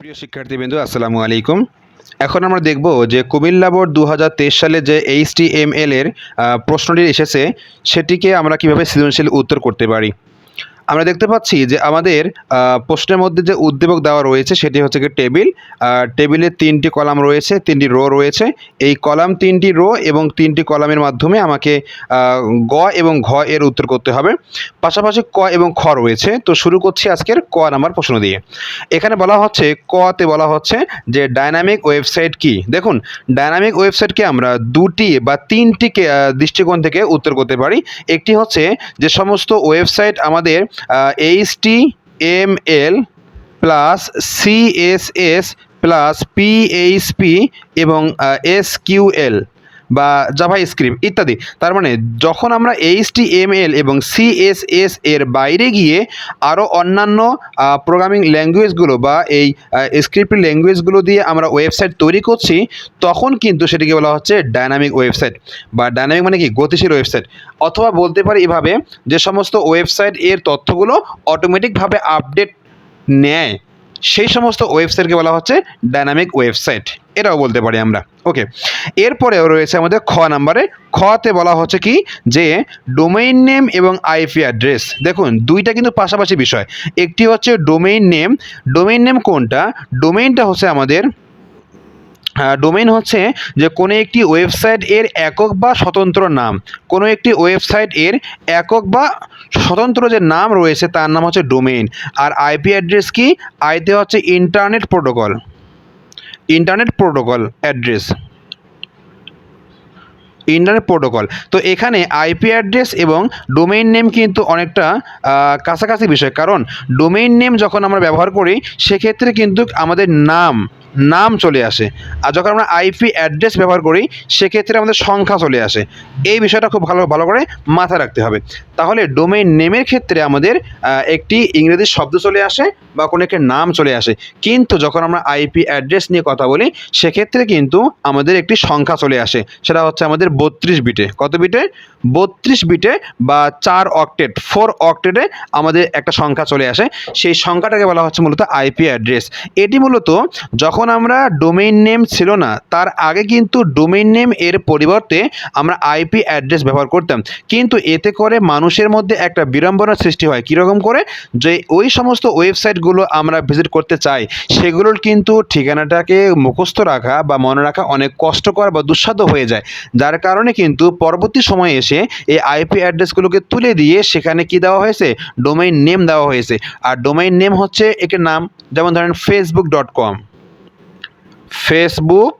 প্রিয় শিক্ষার্থীবৃন্দ, আসসালামু আলাইকুম। এখন আমরা দেখব যে কুমিল্লা বোর্ড দু হাজার তেইশ সালে যে এইচটিএমএল এম এল এর প্রশ্নটি এসেছে, সেটিকে আমরা কীভাবে সৃজনশীল উত্তর করতে পারি? আমরা দেখতে পাচ্ছি যে আমাদের প্রশ্নের মধ্যে যে উদ্দীপক দেওয়া রয়েছে সেটি হচ্ছে কি টেবিল। টেবিলে তিনটি কলাম রয়েছে, তিনটি রো রয়েছে। এই কলাম তিনটি রো এবং তিনটি কলামের মাধ্যমে আমাকে গ এবং ঘ এর উত্তর করতে হবে। পাশাপাশি ক এবং খ রয়েছে। তো শুরু করছি আজকের ক নাম্বার প্রশ্ন দিয়ে। এখানে বলা হচ্ছে, কতে বলা হচ্ছে যে ডায়নামিক ওয়েবসাইট কি? দেখুন ডায়নামিক ওয়েবসাইটকে আমরা দুটি বা তিনটিকে দৃষ্টিকোণ থেকে উত্তর করতে পারি। একটি হচ্ছে যে সমস্ত ওয়েবসাইট আমাদের H T M L plus C S S plus P H P এবং এস কিউএল বা জাভা স্ক্রিপ্ট ইত্যাদি। তার মানে যখন আমরা এইচটিএমএল এবং সিএসএস এর বাইরে গিয়ে আরও অন্যান্য প্রোগ্রামিং ল্যাঙ্গুয়েজগুলো বা এই স্ক্রিপ্ট ল্যাঙ্গুয়েজগুলো দিয়ে আমরা ওয়েবসাইট তৈরি করছি, তখন কিন্তু সেটিকে বলা হচ্ছে ডায়নামিক ওয়েবসাইট বা ডায়নামিক মানে কি? গতিশীল ওয়েবসাইট অথবা বলতে পারি এভাবে যে সমস্ত ওয়েবসাইট এর তথ্যগুলো অটোমেটিকভাবে আপডেট নেয়, সেই সমস্ত ওয়েবসাইটকে বলা হচ্ছে ডায়নামিক ওয়েবসাইট এটাও বলতে পারি আমরা। ওকে এরপরেও রয়েছে আমাদের খ নাম্বারে। খতে বলা হচ্ছে কি? যে ডোমেইন নেম এবং আইপি অ্যাড্রেস দেখুন, দুইটা কিন্তু পাশাপাশি বিষয়। একটি হচ্ছে ডোমেইন নেম ডোমেইন নেম কোনটা? ডোমেইনটা হচ্ছে আমাদের ডোমেইন হচ্ছে যে কোনো একটি ওয়েবসাইট এর একক বা স্বতন্ত্র নাম। কোনো একটি ওয়েবসাইট এর একক বা স্বতন্ত্র যে নাম রয়েছে, তার নাম হচ্ছে ডোমেইন আর আইপি অ্যাড্রেস কি? আইতে হচ্ছে internet protocol internet protocol address. Internet protocol. তো এখানে আইপি অ্যাড্রেস এবং ডোমেইন নেম কিন্তু অনেকটা কাছাকাছি বিষয়। কারণ ডোমেইন নেম যখন আমরা ব্যবহার করি, সেক্ষেত্রে কিন্তু আমাদের নাম নাম চলে আসে। আর যখন আমরা আইপি অ্যাড্রেস ব্যবহার করি, সেক্ষেত্রে আমাদের সংখ্যা চলে আসে। এই বিষয়টা খুব ভালো ভালো করে মাথায় রাখতে হবে। তাহলে ডোমেইন নেমের ক্ষেত্রে আমাদের একটি ইংরেজি শব্দ চলে আসে বা কোনো একটি নাম চলে আসে। কিন্তু যখন আমরা আইপি অ্যাড্রেস নিয়ে কথা বলি, সেক্ষেত্রে কিন্তু আমাদের একটি সংখ্যা চলে আসে। সেটা হচ্ছে আমাদের বত্রিশ বিটে কত বিটে বত্রিশ বিটে বা চার অক্টেট ফোর অক্টেটে আমাদের একটা সংখ্যা চলে আসে। সেই সংখ্যাটাকে বলা হচ্ছে মূলত আইপি অ্যাড্রেস এটি মূলত যখন আমরা ডোমেইন নেম ছিল না, তার আগে কিন্তু ডোমেইন নেম এর পরিবর্তে আমরা আইপি অ্যাড্রেস ব্যবহার করতাম। কিন্তু এতে করে মানুষের মধ্যে একটা বিড়ম্বনার সৃষ্টি হয়। কীরকম করে? যে ওই সমস্ত ওয়েবসাইটগুলো আমরা ভিজিট করতে চাই, সেগুলোর কিন্তু ঠিকানাটাকে মুখস্থ রাখা বা মনে রাখা অনেক কষ্টকর বা দুঃসাধ্য হয়ে যায়। যার কারণে কিন্তু পরবর্তী সময়ে এসে এই আইপি অ্যাড্রেসগুলোকে তুলে দিয়ে সেখানে কি দেওয়া হয়েছে? ডোমেইন নেম দেওয়া হয়েছে। আর ডোমেইন নেম হচ্ছে একটি নাম, যেমন ধরেন Facebook dot com Facebook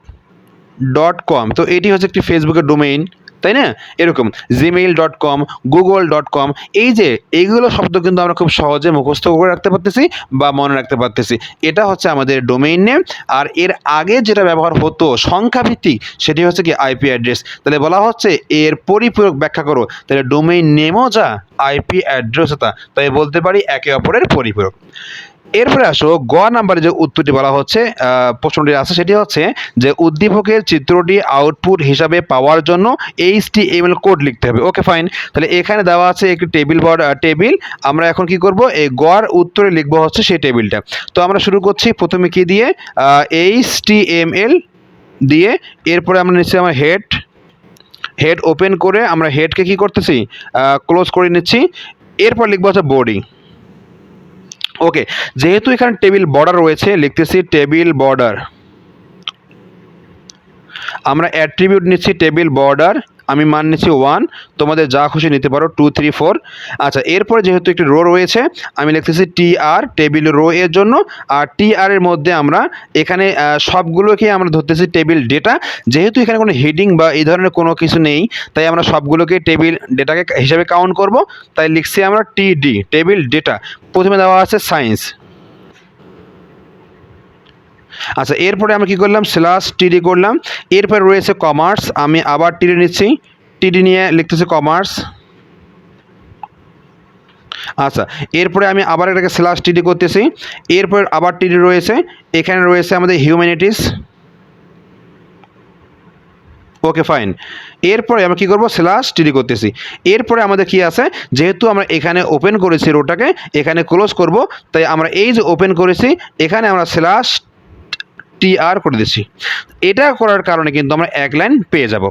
dot com তো এটি হচ্ছে একটি ফেসবুকের ডোমেইন তাই না? এরকম Gmail dot com Google dot com এই যে, এইগুলো শব্দ কিন্তু আমরা খুব সহজে মুখস্থ করে রাখতে পারতেছি বা মনে রাখতে পারতেছি। এটা হচ্ছে আমাদের ডোমেইন নেম আর এর আগে যেটা ব্যবহার হতো সংখ্যা ভিত্তিক সেটি হচ্ছে কি আইপি অ্যাড্রেস তাহলে বলা হচ্ছে এর পরিপূরক ব্যাখ্যা করো। তাহলে ডোমেইন নেমও যা আইপি অ্যাড্রেসও তা, তাই বলতে পারি একে অপরের পরিপূরক। এরপরে আসো, গ নাম্বারে যে উত্তরটি বলা হচ্ছে প্রশ্নটি আছে, সেটি হচ্ছে যে উদ্দীপকের চিত্রটি আউটপুট হিসাবে পাওয়ার জন্য এইচটিএমএল কোড লিখতে হবে। ওকে ফাইন তাহলে এখানে দেওয়া আছে একটি টেবিল বর্ড টেবিল আমরা এখন কি করব? এই গড় উত্তরে লিখব হচ্ছে সেই টেবিলটা তো আমরা শুরু করছি প্রথমে কি দিয়ে? এইচটিএমএল দিয়ে এরপরে আমরা নিচ্ছি আমার হেড হেড ওপেন করে আমরা হেডকে কি করতেছি? ক্লোজ করে নিচ্ছি। এরপর লিখব হচ্ছে বডি ওকে যেহেতু এখানে টেবিল বর্ডার রয়েছে লিখতেছি টেবিল বর্ডার আমরা অ্যাট্রিবিউট নিচ্ছি টেবিল বর্ডার আমি মান নিচ্ছি ওয়ান তোমাদের যা খুশি নিতে পারো টু থ্রি ফোর আচ্ছা এরপরে যেহেতু একটি রো রয়েছে, আমি লিখতেছি টি আর টেবিল রো এর জন্য, আর টি আর এর মধ্যে আমরা এখানে সবগুলোকে আমরা ধরতেছি টেবিল ডেটা যেহেতু এখানে কোনো হেডিং বা এই ধরনের কোনো কিছু নেই, তাই আমরা সবগুলোকে টেবিল ডেটাকে হিসাবে কাউন্ট করব। তাই লিখছি আমরা টি ডি টেবিল ডেটা প্রথমে দেওয়া আছে সায়েন্স আচ্ছা এরপরে আমি কি করলাম? স্ল্যাশ টিডি করলাম। এরপরে রয়েছে কমার্স আমি আবার টিডি নিচ্ছি। টিডি নিয়ে লিখতেছি কমার্স আচ্ছা এরপরে আমি আবার এটাকে স্ল্যাশ টিডি করতেছি। এরপর আবার টিডি রয়েছে। এখানে রয়েছে আমাদের হিউম্যানিটিস ওকে ফাইন এরপরে আমরা কী করব? স্ল্যাশ টিডি করতেছি। এরপরে আমাদের কি আছে? যেহেতু আমরা এখানে ওপেন করেছি রোটাকে এখানে ক্লোজ করব, তাই আমরা এই যে ওপেন করেছি, এখানে আমরা স্ল্যাশ টি আর করে দিচ্ছি। এটা করার কারণে কিন্তু আমরা এক লাইন পেয়ে যাব।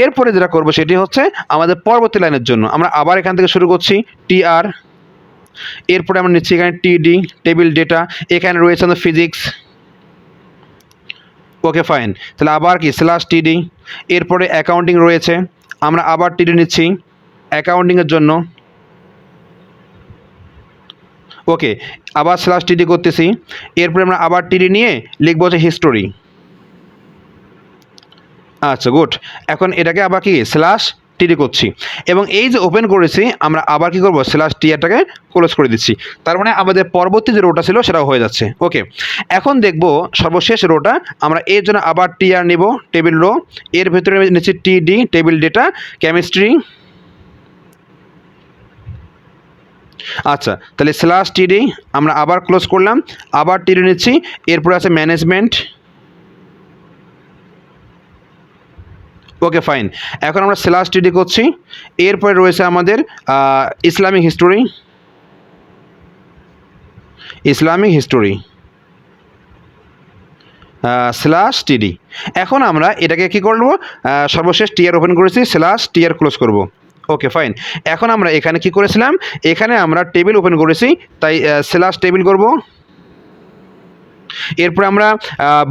এরপরে যেটা করব সেটি হচ্ছে আমাদের পরবর্তী লাইনের জন্য। আমরা আবার এখান থেকে শুরু করছি টি আর এরপরে আমরা নিচ্ছি এখানে টিডি টেবিল ডেটা এখানে রয়েছে আমাদের ফিজিক্স ওকে ফাইন তাহলে আবার কি? স্ল্যাশ টিডি এরপরে অ্যাকাউন্টিং রয়েছে। আমরা আবার টিডি নিচ্ছি। অ্যাকাউন্টিংয়ের জন্য। ওকে, আবার স্ল্যাশ টিডি করতেছি। এরপরে আমরা আবার টিডি নিয়ে লিখব হচ্ছে হিস্টোরি আচ্ছা গুড এখন এটাকে আবার কি? স্ল্যাশ টিডি করছি। এবং এই যে ওপেন করেছি, আমরা আবার কি করব? স্ল্যাশ টিয়ারটাকে ক্লোজ করে দিচ্ছি। তার মানে আমাদের পরবর্তী যে রোটা ছিল, সেটাও হয়ে যাচ্ছে। ওকে এখন দেখব সর্বশেষ রোটা আমরা এর জন্য আবার টিআর নেব টেবিল রো এর ভেতরে নিচ্ছি টিডি টেবিল ডেটা কেমিস্ট্রি আচ্ছা তাহলে স্ল্যাশ টিডি আমরা আবার ক্লোজ করলাম, আবার টিডি নিচ্ছি, এরপরে আছে ম্যানেজমেন্ট ওকে ফাইন এখন আমরা স্ল্যাশ টিডি করছি, এরপরে রয়েছে আমাদের Islamic history Islamic history slash T D এখন আমরা এটাকে কী করব? সর্বশেষ টিয়ার ওপেন করেছি স্ল্যাশ টিয়ার ক্লোজ করব। ওকে ফাইন এখন আমরা এখানে কি করেছিলাম? এখানে আমরা টেবিল ওপেন করেছি। তাই স্ল্যাশ টেবিল করব। এরপর আমরা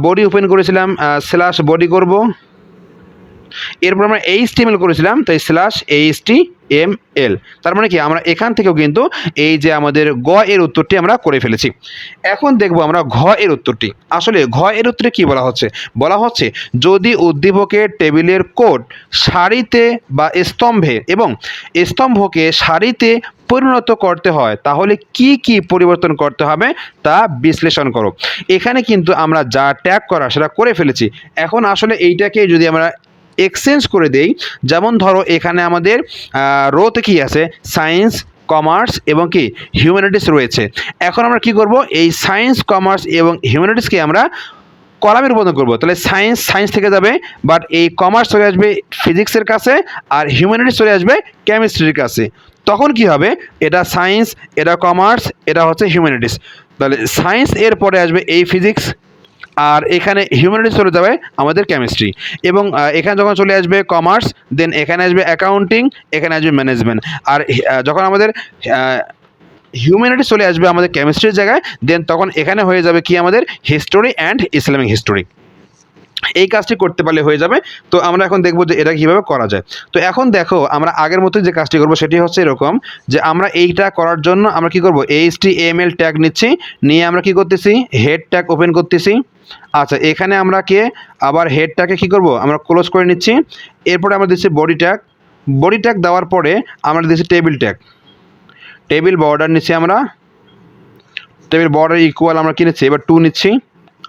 বডি ওপেন করেছিলাম স্ল্যাশ বডি করব। এরপর আমরা এইচ টি এম এল করেছিলাম, তাই slash H T M L তার মানে কি? আমরা এখান থেকেও কিন্তু এই যে আমাদের গ এর উত্তরটি আমরা করে ফেলেছি। এখন দেখব আমরা ঘ এর উত্তরটি। আসলে ঘ এর উত্তরে কি বলা হচ্ছে? বলা হচ্ছে, যদি উদ্দীপকের টেবিলের কোড সারিতে বা স্তম্ভে এবং স্তম্ভকে সারিতে পরিণত করতে হয়, তাহলে কি কি পরিবর্তন করতে হবে তা বিশ্লেষণ করো। এখানে কিন্তু আমরা যা ট্যাগ করা সেটা করে ফেলেছি। এখন আসলে এইটাকে যদি আমরা এক্সচেঞ্জ করে দেই। যেমন ধরো, এখানে আমাদের রোতে কি আছে? সায়েন্স কমার্স এবং কি? হিউম্যানিটিস রয়েছে। এখন আমরা কি করব? এই সায়েন্স কমার্স এবং হিউম্যানিটিসকে আমরা কলামে রূপান্তর করব। তাহলে সায়েন্স সায়েন্স থেকে যাবে বাট এই কমার্স চলে আসবে ফিজিক্সের কাছে, আর হিউম্যানিটিস চলে আসবে কেমিস্ট্রির কাছে। তখন কি হবে? এটা সায়েন্স এটা কমার্স এটা হচ্ছে হিউম্যানিটিস তাহলে সায়েন্স এর পরে আসবে এই ফিজিক্স আর এখানে হিউম্যানিটিস চলে যাবে আমাদের কেমিস্ট্রি এবং এখানে যখন চলে আসবে কমার্স দেন এখানে আসবে অ্যাকাউন্টিং এখানে আসবে ম্যানেজমেন্ট আর যখন আমাদের হিউম্যানিটি চলে আসবে আমাদের কেমিস্ট্রির জায়গায় দেন তখন এখানে হয়ে যাবে কি আমাদের হিস্টোরি অ্যান্ড ইসলামিক হিস্টোরি এই কাজটি করতে পারলে হয়ে যাবে। তো আমরা এখন দেখব যে এটা কীভাবে করা যায়। তো এখন দেখো, আমরা আগের মতো যে কাজটি করব সেটি হচ্ছে এরকম যে আমরা এইটা করার জন্য আমরা কি করব? H T M L tag নিচ্ছি। নিয়ে আমরা কি করতেছি? হেড ট্যাগ ওপেন করতেছি। আচ্ছা এখানে আমরা কে? আবার হেডটাকে কি করব? আমরা ক্লোজ করে নিচ্ছি। এরপরে আমরা দিচ্ছি বডি ট্যাগ বডি ট্যাগ দেওয়ার পরে আমরা দিচ্ছি টেবিল ট্যাগ টেবিল বর্ডার নিচ্ছি আমরা। টেবিল বর্ডার ইকুয়াল আমরা কি নিচ্ছি? এবার টু নিচ্ছি।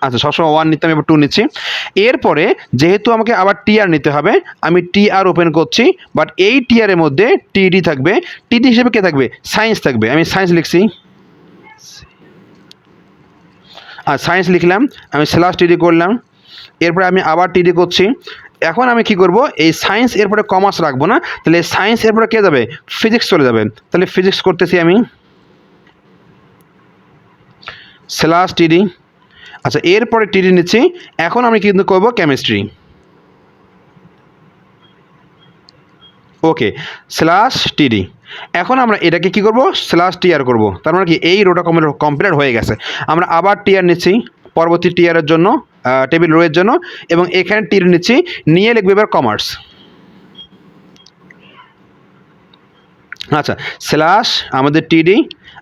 আচ্ছা সবসময় ওয়ান নিতাম এবার টু নিচ্ছি। এরপরে যেহেতু আমাকে আবার টিআর নিতে হবে, আমি টিআর ওপেন করছি বাট এই টিআরের মধ্যে টিডি থাকবে। টিডি হিসেবে কে থাকবে? সায়েন্স থাকবে। আমি সায়েন্স লিখছি। আর সায়েন্স লিখলাম, আমি স্ল্যাশ টিডি করলাম। এরপরে আমি আবার টিডি করছি। এখন আমি কি করব? এই সায়েন্স এরপরে কমার্স রাখব না। তাহলে সায়েন্স এরপরে কে যাবে? ফিজিক্স চলে যাবে। তাহলে ফিজিক্স করতেছি আমি। স্ল্যাশ টিডি আচ্ছা এরপরে টিডি নিচ্ছি। এখন আমি কিন্তু করব কেমিস্ট্রি ওকে স্ল্যাশ টিডি। এখন আমরা এটাকে কি করব? স্ল্যাশ টিআর করব। তার মানে কি, এই রোটা কমপ্লিট হয়ে গেছে। আমরা আবার টিআর নিচ্ছি পরবর্তী টিআরের জন্য টেবিল রোয়ের জন্য, এবং এখানে টির নিচ্ছি, নিয়ে লিখবে এবার কমার্স আচ্ছা স্ল্যাশ আমাদের টিডি,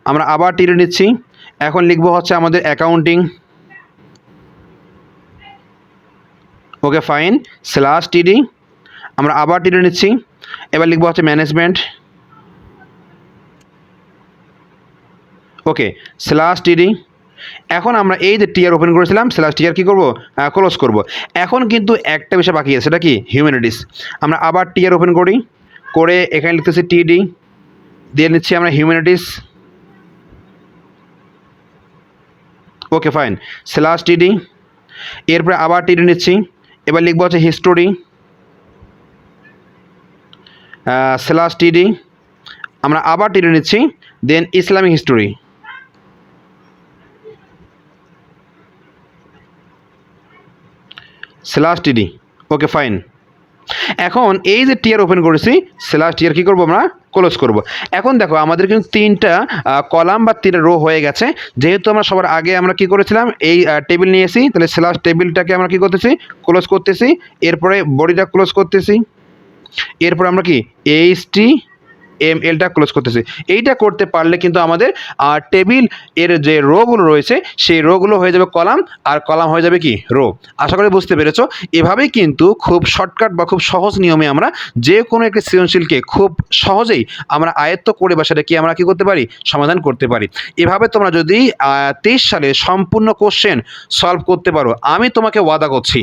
আমরা আবার টিডি নিচ্ছি। এখন লিখব হচ্ছে আমাদের অ্যাকাউন্টিং ওকে ফাইন স্ল্যাশ টিডি আমরা আবার টিডি নিচ্ছি। এবার লিখব হচ্ছে ম্যানেজমেন্ট ওকে স্ল্যাশ টিডি এখন আমরা এই যে টিয়ার ওপেন করেছিলাম স্ল্যাশ টিয়ার কী করব? ক্লোজ করব। এখন কিন্তু একটা বিষয় বাকি আছে, সেটা কি? হিউম্যানিটিস আমরা আবার টিয়ার ওপেন করি। করে এখানে লিখতেছি টিডি দিয়ে নিচ্ছি আমরা হিউম্যানিটিস ওকে ফাইন স্ল্যাশ টিডি এরপরে আবার টিডি নিচ্ছি। এবার লিখব হচ্ছে হিস্টোরি স্ল্যাশ টিডি আমরা আবার টিডি নিচ্ছি দেন ইসলামিক হিস্টোরি স্ল্যাশ টিডি ওকে ফাইন এখন এই যে টিয়ার ওপেন করেছি স্ল্যাশ টিয়ার কী করব আমরা? ক্লোজ করব। এখন দেখো, আমাদের কিন্তু তিনটা কলাম বা তিনটা রো হয়ে গেছে। যেহেতু আমরা সবার আগে আমরা কি করেছিলাম, এই টেবিল নিয়েছি তাহলে স্ল্যাশ টেবিলটাকে আমরা কি করতেছি? ক্লোজ করতেছি। এরপরে বডিটা ক্লোজ করতেছি। এরপর আমরা কি? এইচ টি এম এলটা ক্লোজ করতেছি। এইটা করতে পারলে কিন্তু আমাদের টেবিলের যে রোগুলো রয়েছে, সেই রোগুলো হয়ে যাবে কলাম, আর কলাম হয়ে যাবে কি? রো আশা করি বুঝতে পেরেছ। এভাবেই কিন্তু খুব শর্টকাট বা খুব সহজ নিয়মে আমরা যে কোনো একটি সৃজনশীলকে খুব সহজেই আমরা আয়ত্ত করে বা সেটা কি আমরা কি করতে পারি? সমাধান করতে পারি। এভাবে তোমরা যদি তেইশ সালে সম্পূর্ণ কোশ্চেন সলভ করতে পারো, আমি তোমাকে ওয়াদা করছি।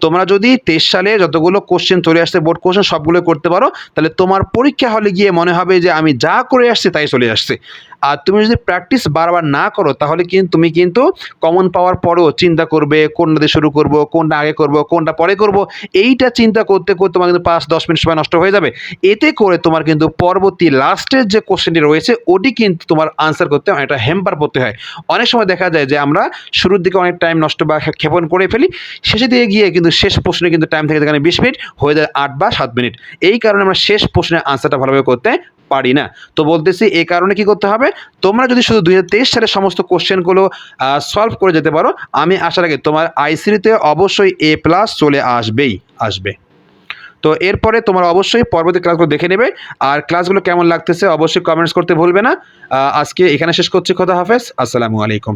তোমরা যদি তেইশ সালে যতগুলো কোশ্চেন চলে আসছে বোর্ড কোশ্চেন সবগুলো করতে পারো, তাহলে তোমার পরীক্ষা হলে গিয়ে মনে হবে যে আমি যা করে আসছি তাই চলে আসছে। আর তুমি যদি প্র্যাকটিস বারবার না করো, তাহলে কিন্তু তুমি কিন্তু কমন পাওয়ার পরেও চিন্তা করবে, কোনটা দিয়ে শুরু করব, কোনটা আগে করব, কোনটা পরে করব, এইটা চিন্তা করতে করতে তোমার কিন্তু পাঁচ, দশ মিনিট সময় নষ্ট হয়ে যাবে। এতে করে তোমার কিন্তু পরবর্তী লাস্টের যে কোশ্চেনটি রয়েছে, ওটি কিন্তু তোমার আনসার করতে অনেকটা হেম্পার করতে হয়। অনেক সময় দেখা যায় যে আমরা শুরুর দিকে অনেক টাইম নষ্ট বা ক্ষেপণ করে ফেলি শেষে দিয়ে গিয়ে কিন্তু শেষ প্রশ্নে কিন্তু টাইম থেকে যেখানে বিশ মিনিট, হয়ে যায় আট বা সাত মিনিট। এই কারণে আমরা শেষ প্রশ্নের আনসারটা ভালোভাবে করতে পারি না। তো বলতেছি এই কারণে কি করতে হবে? তোমরা যদি শুধু দুই সালের সমস্ত কোশ্চেনগুলো সলভ করে যেতে পারো, আমি আশা রাখি তোমার আইসিরিতে অবশ্যই এ প্লাস চলে আসবেই, আসবে। তো এরপরে তোমরা অবশ্যই পরবর্তী ক্লাসগুলো দেখে নেবে। আর ক্লাসগুলো কেমন লাগতেছে অবশ্যই কমেন্টস করতে ভুলবে না। আজকে এখানে শেষ করছি। খোদা হাফেজ। আসসালামু আলাইকুম।